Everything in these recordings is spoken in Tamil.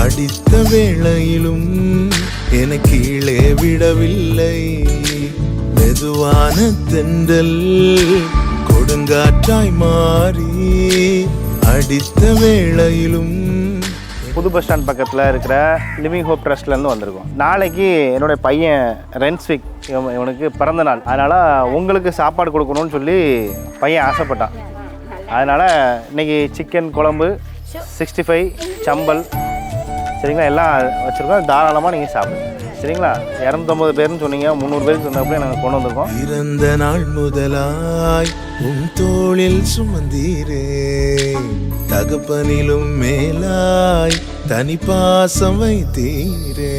அடித்த வேளையிலும் என கீழே விடவில்லை. மெதுவான தென்றல் கொடுங்காற்றாய் மாறி அடித்த வேளையிலும். புது பஸ் ஸ்டாண்ட் பக்கத்தில் இருக்கிற லிவிங் ஹோப் ட்ரஸ்ட்லேருந்து வந்திருக்கோம். நாளைக்கு என்னுடைய பையன் ரென்ஸ்விக் இவன் இவனுக்கு பிறந்த நாள். அதனால் உங்களுக்கு சாப்பாடு கொடுக்கணும்னு சொல்லி பையன் ஆசைப்பட்டான். அதனால் இன்னைக்கு சிக்கன் குழம்பு சிக்ஸ்டி ஃபைவ் சம்பல் சரிங்களா? எல்லாம் வச்சுருக்கோம். தாராளமாக நீங்கள் சாப்பிடுங்க. சரிங்களா? இரநூத்தம்பது பேர்னு சொன்னீங்க. முந்நூறு பேருக்கு சொன்னப்போ நாங்கள் கொண்டு வந்திருக்கோம். இறந்த நாள் முதலாய் உன் தோளில் சுமந்தீரே. தகப்பனிலும் மேலாய் தனி பாசம் வைத்தீரே.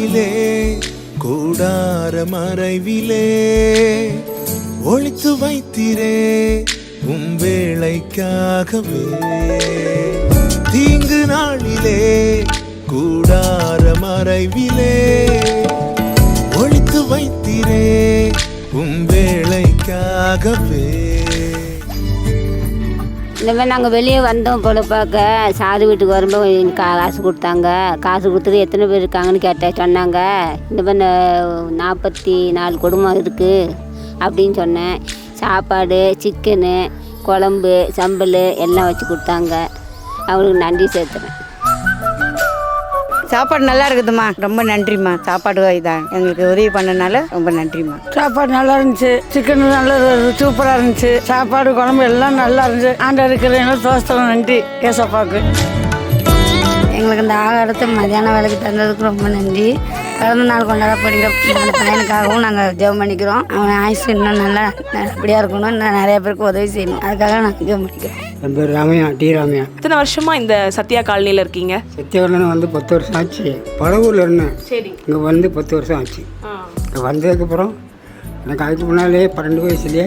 மறைவிலே கூடார மறைவிலே ஒழித்து வைத்திரே உம் வேளைக்காகவே. தீங்கு நாளிலே கூடார மறைவிலே ஒழித்து வைத்திரே உம் வேளைக்காகவே. இந்த மாதிரி நாங்கள் வெளியே வந்தோம் போல பார்க்க. சாது வீட்டுக்கு வரும்போது எனக்கு கா- காசு கொடுத்தாங்க. காசு கொடுத்துட்டு எத்தனை பேர் இருக்காங்கன்னு கேட்டேன் சொன்னாங்க. இந்த மாதிரி நாற்பத்தி நாலு குடும்பம் இருக்குது அப்படின்னு சொன்னேன். சாப்பாடு சிக்கனு குழம்பு சம்பல் எல்லாம் வச்சு கொடுத்தாங்க. அவங்களுக்கு நன்றி சேர்த்துறேன் சாப்பாடு நல்லா இருக்குதும்மா. ரொம்ப நன்றிம்மா. சாப்பாடு இதான் எங்களுக்கு உதவி பண்ணனால ரொம்ப நன்றிம்மா. சாப்பாடு நல்லா இருந்துச்சு. சிக்கன் நல்லா சூப்பராக இருந்துச்சு. சாப்பாடு குழம்பு எல்லாம் நல்லா இருந்துச்சு. ஆண்டவர் இருக்கிற தோசத்தில் நன்றி. ஏசப்பாவுக்கு எங்களுக்கு இந்த ஆகாரத்தை மதியான வேலைக்கு தந்ததுக்கு ரொம்ப நன்றி. பிறந்த நாள் கொண்டாட படிக்கிற நாலு பையனுக்காகவும் நாங்கள் ஜெபம் பண்ணிக்கிறோம். அவன் ஆயுசு இன்னும் நல்லா நல்லபடியாக இருக்கணும். இன்னும் நிறைய பேருக்கு உதவி செய்யணும். அதுக்காக நாங்கள் ஜெபம் பண்ணிக்கிறோம் என் பேர் ராமையா டி ராமையா. எத்தனை வருஷமா இந்த சத்யா காலனியில் இருக்கீங்க? சத்தியவரன் வந்து பத்து வருஷம் ஆச்சு. பழவூரில் இருந்தேன். சரி. இங்கே வந்து பத்து வருஷம் ஆச்சு. இங்கே வந்ததுக்கப்புறம் எனக்கு அதுக்கு முன்னாலே பன்னெண்டு வயசுலேயே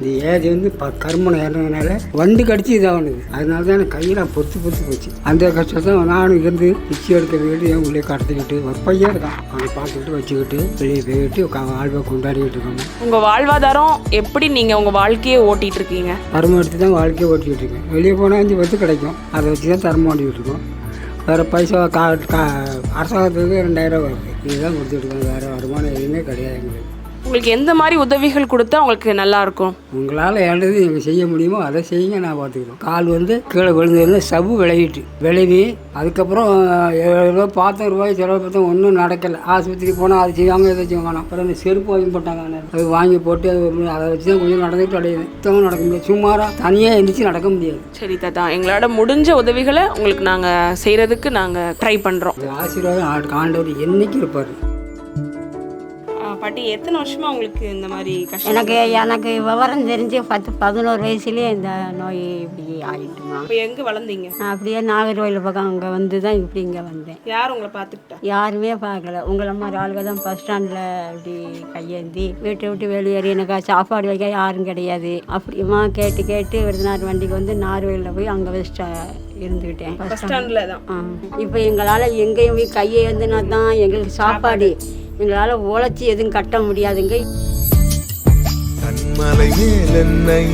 இந்த ஏஜ் வந்து ப கருமணம் ஏறினதுனால வண்டு கடிச்சு இதாகுனது. அதனால தான் எனக்கு கையெல்லாம் பொத்து பொத்து போச்சு. அந்த கஷ்டத்தை நானும் இருந்து பிச்சு எடுக்க வீட்டு என் உள்ளே கடத்திக்கிட்டு ஒரு பையன் இருக்கான். அவனை பார்த்துக்கிட்டு வச்சுக்கிட்டு வெளியே போயிட்டு க- வாழ்வை கொண்டாடிக்கிட்டு இருக்கோம். உங்க வாழ்வாதாரம் எப்படி நீங்க உங்க வாழ்க்கையை ஓட்டிட்டு இருக்கீங்க? தர்மம் எடுத்து தான் வாழ்க்கையை ஓட்டிக்கிட்டு இருக்கேன். வெளியே போனால் அஞ்சு பத்து கிடைக்கும். அதை வச்சு தான் தர்மம் ஓட்டிக்கிட்டு இருக்கோம். வேறு பைசா கா கா அரசாங்கத்துக்கு ரெண்டாயிரம் வருது. இதுதான் கொடுத்துட்டு இருக்கோம். வேறு வருமானம் எதுவுமே கிடையாது எங்களுக்கு. உங்களுக்கு எந்த மாதிரி உதவிகள் கொடுத்தா உங்களுக்கு நல்லா இருக்கும் உங்களால் நீங்கள் செய்ய முடியுமோ அதை செய்யுங்க நான் பார்த்துக்கிறோம் கால் வந்து கீழே விழுந்ததுல சவ்வு விளையிட்டு விளைவி அதுக்கப்புறம் ஏழு ரூபா பார்த்தோம் ரூபாய் செலவு பார்த்தோம் ஒன்றும் நடக்கலை. ஆஸ்பத்திரி போனால் அது செய்வாங்க இதை செய்வாங்க. அப்புறம் இந்த செருப்பு வாங்கி போட்டாங்க. அது வாங்கி போட்டு அது அதை வச்சு தான் கொஞ்சம் நடந்துட்டு அடையுது சுத்தமாக நடக்க முடியாது. சும்மாராக தனியாக எந்திரிச்சு நடக்க முடியாது. சரி தாத்தா எங்களோட முடிஞ்ச உதவிகளை உங்களுக்கு நாங்க செய்யறதுக்கு நாங்க ட்ரை இந்த ஆசீர்வாதம் ஆண்டு- ஆண்டவர் என்னைக்கு இருப்பார். பாட்டி எத்தனை வருஷமா உங்களுக்கு இந்த மாதிரி கஷ்டம்? எனக்கு எனக்கு விவரம் தெரிஞ்சு பத்து பதினோரு வயசுலேயே இந்த நோய் இப்படி ஆகிட்டுமா இப்போ எங்க வளர்ந்தீங்க? நான் அப்படியே நாகர்கோயில் பக்கம் அங்கே வந்து தான் இப்படி இங்கே வந்தேன். யார் உங்களை பார்த்துக்கிட்டா? யாருமே பார்க்கல. உங்களை மாதிரி ஆளுங்க தான் பஸ் ஸ்டாண்டில் இப்படி கையேந்தி வீட்டை விட்டு வெளியேறி எனக்கு சாப்பாடு வைக்க யாரும் கிடையாது. அப்படியுமா கேட்டு கேட்டு விருதுநாள் வண்டிக்கு வந்து நார்வேலில் போய் அங்கே வச்சுட்டு இருந்துக்கிட்டேன் பஸ் ஸ்டாண்ட்ல தான். இப்போ எங்களால் எங்கேயும் போய் கையை ஏந்தினா தான் எங்களுக்கு சாப்பாடு எங்களால் உழைச்சி எதுவும் கட்ட முடியாதுங்க. கண்மலை என்னை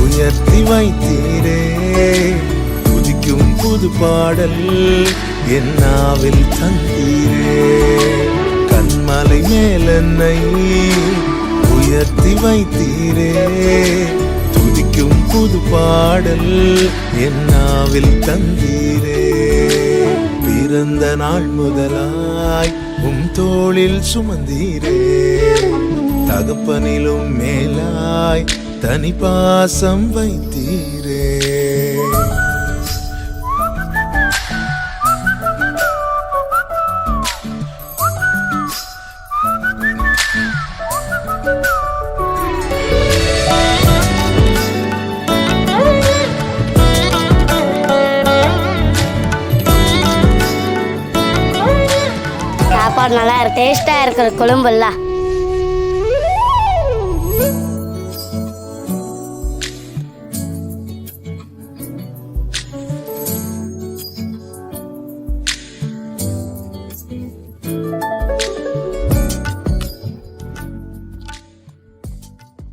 உயர்த்தி வைத்தீரே. துதிக்கும் புது பாடல் என் நாவில் தந்தீரே. கண்மலை மேலென்னை உயர்த்தி வைத்தீரே. துதிக்கும் புது பாடல் என் நாவில் தந்தீரே. பிறந்த நாள் முதலாய் உம் தோளில் சுமந்தீரே. தகப்பனிலும் மேலாய் தனி பாசம் வைத்தீரே. சாப்பாடு நல்லா இருக்கு டேஸ்ட்டாக இருக்கிற குழம்புலாம்